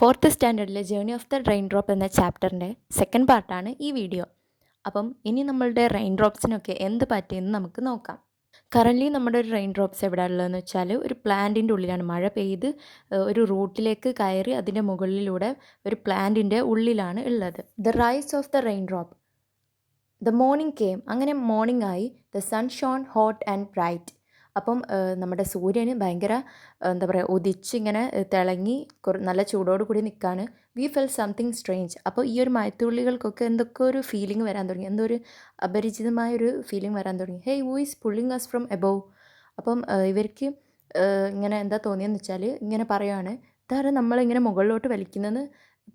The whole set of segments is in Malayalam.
Fourth സ്റ്റാൻഡേർഡിലെ journey of the rain drop എന്ന ചാപ്റ്ററിന്റെ സെക്കൻഡ് പാർട്ടാണ് ഈ വീഡിയോ അപ്പം ഇനി നമ്മളുടെ റെയിൻ ഡ്രോപ്സിനൊക്കെ എന്ത് പറ്റിയെന്ന് നമുക്ക് നോക്കാം. കറന്റ്ലി നമ്മുടെ ഒരു റെയിൻ ഡ്രോപ്സ് എവിടെ ഉള്ളതെന്ന് വെച്ചാൽ ഒരു പ്ലാന്റിന്റെ ഉള്ളിലാണ്. മഴ പെയ്ത് ഒരു റൂട്ടിലേക്ക് കയറി അതിന്റെ മുകളിലൂടെ ഒരു പ്ലാന്റിന്റെ ഉള്ളിലാണ് ഉള്ളത്. The rise of the rain drop the morning came അങ്ങനെ മോർണിംഗ് ആയി. The sun shone hot and bright അപ്പം നമ്മുടെ സൂര്യന് ഭയങ്കര എന്താ പറയുക ഉദിച്ചിങ്ങനെ തിളങ്ങി നല്ല ചൂടോട് കൂടി നിൽക്കുകയാണ് വി ഫെൽ സംതിങ് സ്ട്രേഞ്ച്. അപ്പോൾ ഈ ഒരു മയത്തുള്ളികൾക്കൊക്കെ എന്തൊക്കെ ഒരു ഫീലിംഗ് വരാൻ തുടങ്ങി? എന്തോ ഒരു അപരിചിതമായ ഒരു ഫീലിംഗ് വരാൻ തുടങ്ങി? Hey who is pulling us from above അപ്പം ഇവർക്ക് ഇങ്ങനെ എന്താ തോന്നിയെന്ന് വെച്ചാൽ ഇങ്ങനെ പറയുകയാണ് ഇതാരും നമ്മളിങ്ങനെ മുകളിലോട്ട് വലിക്കുന്നതെന്ന്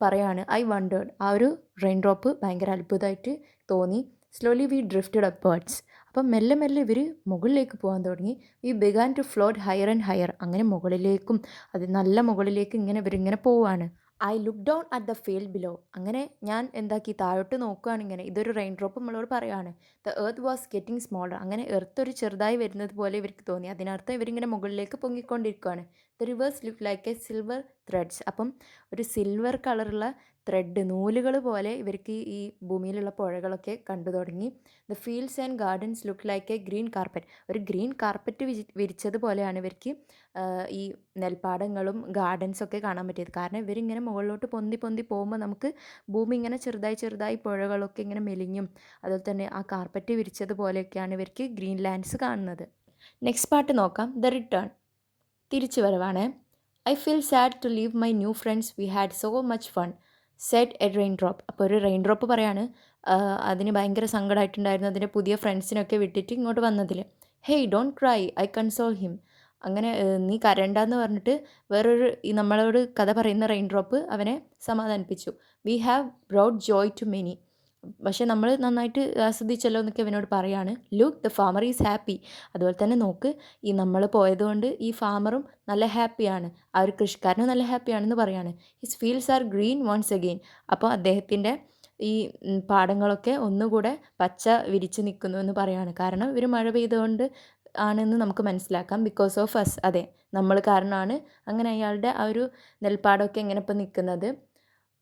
പറയാണ്. ഐ വണ്ടേഡ് ആ ഒരു റെയിൻ ഡ്രോപ്പ് ഭയങ്കര അത്ഭുതമായിട്ട് തോന്നി. സ്ലോലി വി ഡ്രിഫ്റ്റഡ് അപ്വേർഡ്സ് അപ്പം മെല്ലെ മെല്ലെ ഇവർ മുകളിലേക്ക് പോകാൻ തുടങ്ങി. ഈ began to float higher and higher അങ്ങനെ മുകളിലേക്കും അത് നല്ല മുകളിലേക്ക് ഇങ്ങനെ ഇവരിങ്ങനെ പോവാണ്. I look down at the field below അങ്ങനെ ഞാൻ എന്താക്കി താഴോട്ട് നോക്കുകയാണ് ഇങ്ങനെ. ഇതൊരു റെയിൻ ഡ്രോപ്പ് നമ്മളോട് പറയുകയാണ് the earth was getting smaller അങ്ങനെ എർത്ത് ഒരു ചെറുതായി വരുന്നത് പോലെ ഇവർക്ക് തോന്നി. അതിനർത്ഥം ഇവരിങ്ങനെ മുകളിലേക്ക് പൊങ്ങിക്കൊണ്ടിരിക്കുകയാണ് the rivers look like a silver threads അപ്പം ഒരു സിൽവർ കളറുള്ള ത്രെഡ് നൂലുകൾ പോലെ ഇവർക്ക് ഈ ഭൂമിയിലുള്ള പുഴകളൊക്കെ കണ്ടു തുടങ്ങി. The fields and gardens look like a green carpet ഒരു ഗ്രീൻ കാർപ്പറ്റ് വിരി വിരിച്ചതുപോലെയാണ് ഇവർക്ക് ഈ നെൽപ്പാടങ്ങളും ഗാർഡൻസൊക്കെ കാണാൻ പറ്റിയത്. കാരണം ഇവരിങ്ങനെ മുകളിലോട്ട് പൊന്തി പൊന്തി പോകുമ്പോൾ നമുക്ക് ഭൂമി ഇങ്ങനെ ചെറുതായി ചെറുതായി പുഴകളൊക്കെ ഇങ്ങനെ മെലിഞ്ഞും അതുപോലെ തന്നെ ആ കാർപ്പറ്റ് വിരിച്ചതുപോലെയൊക്കെയാണ് ഇവർക്ക് ഗ്രീൻ ലാൻഡ്സ് കാണുന്നത്. നെക്സ്റ്റ് പാർട്ട് നോക്കാം. ദ റിട്ടേൺ തിരിച്ചു വരവാണ് I feel sad to leave my new friends we had so much fun said a rain drop അപ്പോൾ ഒരു റെയിൻ ഡ്രോപ്പ് പറയാണ് അതിന് ഭയങ്കര സങ്കടമായിട്ടുണ്ടായിരുന്നു അതിന്റെ പുതിയ ഫ്രണ്ട്സിനൊക്കെ വിട്ടിട്ട് ഇങ്ങോട്ട് വന്നതിൽ hey don't cry I console him അങ്ങനെ നീ കരണ്ടെന്ന് പറഞ്ഞിട്ട് വേറൊരു ഈ നമ്മളോട് കഥ പറയുന്ന റെയിൻ ഡ്രോപ്പ് അവനെ സമാധാനിപ്പിച്ചു. We have brought joy to many പക്ഷേ നമ്മൾ നന്നായിട്ട് ആസ്വദിച്ചല്ലോ എന്നൊക്കെ അവനോട് പറയാണ്. Look the farmer is happy അതുപോലെ തന്നെ നോക്ക് ഈ നമ്മൾ പോയതുകൊണ്ട് ഈ ഫാമറും നല്ല ഹാപ്പിയാണ് ആ ഒരു കൃഷിക്കാരനും നല്ല ഹാപ്പിയാണെന്ന് പറയാണ്. His fields are green once again അപ്പോൾ അദ്ദേഹത്തിന്റെ ഈ പാടങ്ങളൊക്കെ ഒന്നുകൂടെ പച്ച വിരിച്ച് നിൽക്കുന്നു എന്ന് പറയാണ്. കാരണം ഇവർ മഴ പെയ്തുകൊണ്ട് ആണെന്ന് നമുക്ക് മനസ്സിലാക്കാം. ബിക്കോസ് ഓഫ് അസ് അതെ നമ്മൾ കാരണമാണ് അങ്ങനെ അയാളുടെ ആ ഒരു നെൽപ്പാടമൊക്കെ എങ്ങനെ ഇപ്പം നിൽക്കുന്നത്.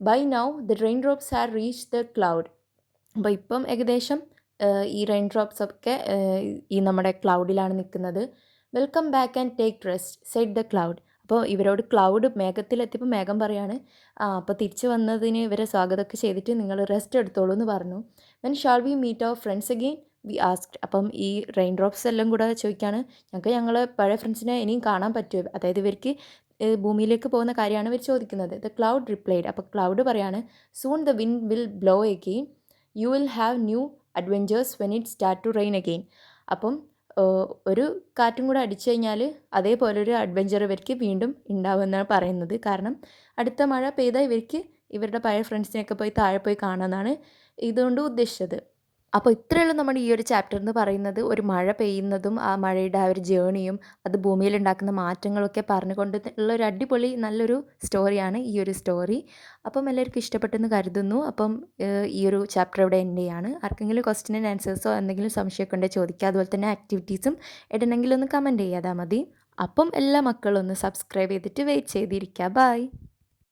By now the rain drops are reach the cloud അപ്പോൾ ഇപ്പം ഏകദേശം ഈ റെയിൻ ഡ്രോപ്സ് ഒക്കെ ഈ നമ്മുടെ ക്ലൗഡിലാണ് നിൽക്കുന്നത് welcome back and take rest said the cloud അപ്പോൾ ഇവരോട് ക്ലൗഡ് മേഘത്തിലെത്തിയപ്പോൾ മേഘം പറയാണ് ആ അപ്പോൾ തിരിച്ചു വന്നതിന് ഇവരെ സ്വാഗതമൊക്കെ ചെയ്തിട്ട് നിങ്ങൾ റെസ്റ്റ് എടുത്തോളൂ എന്ന് പറഞ്ഞു. When shall we meet our friends again we asked അപ്പം ഈ റെയിൻ ഡ്രോപ്സ് എല്ലാം കൂടെ ചോദിക്കുകയാണ് ഞങ്ങൾക്ക് ഞങ്ങൾ പഴയ ഫ്രണ്ട്സിനെ ഇനിയും കാണാൻ പറ്റുമോ? അതായത് ഇവർക്ക് ഭൂമിയിലേക്ക് പോകുന്ന കാര്യമാണ് ഇവർ ചോദിക്കുന്നത്. ദ ക്ലൗഡ് റിപ്ലൈഡ് അപ്പോൾ ക്ലൗഡ് പറയാണ് soon the wind will blow again you will have new adventures when it start to rain again അപ്പം ഒരു കാറ്റും കൂടെ അടിച്ചു കഴിഞ്ഞാൽ അതേപോലൊരു അഡ്വഞ്ചർ ഇവർക്ക് വീണ്ടും ഉണ്ടാവുമെന്നാണ് പറയുന്നത്. കാരണം അടുത്ത മഴ പെയ്താൽ ഇവർക്ക് ഇവരുടെ പഴയ ഫ്രണ്ട്സിനെയൊക്കെ പോയി താഴെ പോയി കാണാമെന്നാണ് ഇതുകൊണ്ട് ഉദ്ദേശിച്ചത്. അപ്പോൾ ഇത്രയുള്ള നമ്മുടെ ഈ ഒരു ചാപ്റ്റർ എന്ന് പറയുന്നത്. ഒരു മഴ പെയ്യുന്നതും ആ മഴയുടെ ആ ഒരു ജേണിയും അത് ഭൂമിയിൽ ഉണ്ടാക്കുന്ന മാറ്റങ്ങളൊക്കെ പറഞ്ഞുകൊണ്ട് ഉള്ള ഒരു അടിപൊളി നല്ലൊരു സ്റ്റോറിയാണ് ഈ ഒരു സ്റ്റോറി അപ്പം എല്ലാവർക്കും ഇഷ്ടപ്പെട്ടെന്ന് കരുതുന്നു. അപ്പം ഈ ഒരു ചാപ്റ്റർ ഇവിടെ എന്റെ ആണ് ആർക്കെങ്കിലും ക്വസ്റ്റ്യൻ ആൻഡ് ആൻസേഴ്സോ എന്തെങ്കിലും സംശയമൊക്കെ ഉണ്ടെങ്കിൽ ചോദിക്കുക. അതുപോലെ തന്നെ ആക്ടിവിറ്റീസും ഇടണമെങ്കിൽ ഒന്ന് കമന്റ് ചെയ്യാതാൽ മതി. അപ്പം എല്ലാ മക്കളും ഒന്ന് സബ്സ്ക്രൈബ് ചെയ്തിട്ട് വെയിറ്റ് ചെയ്തിരിക്കുക. ബൈ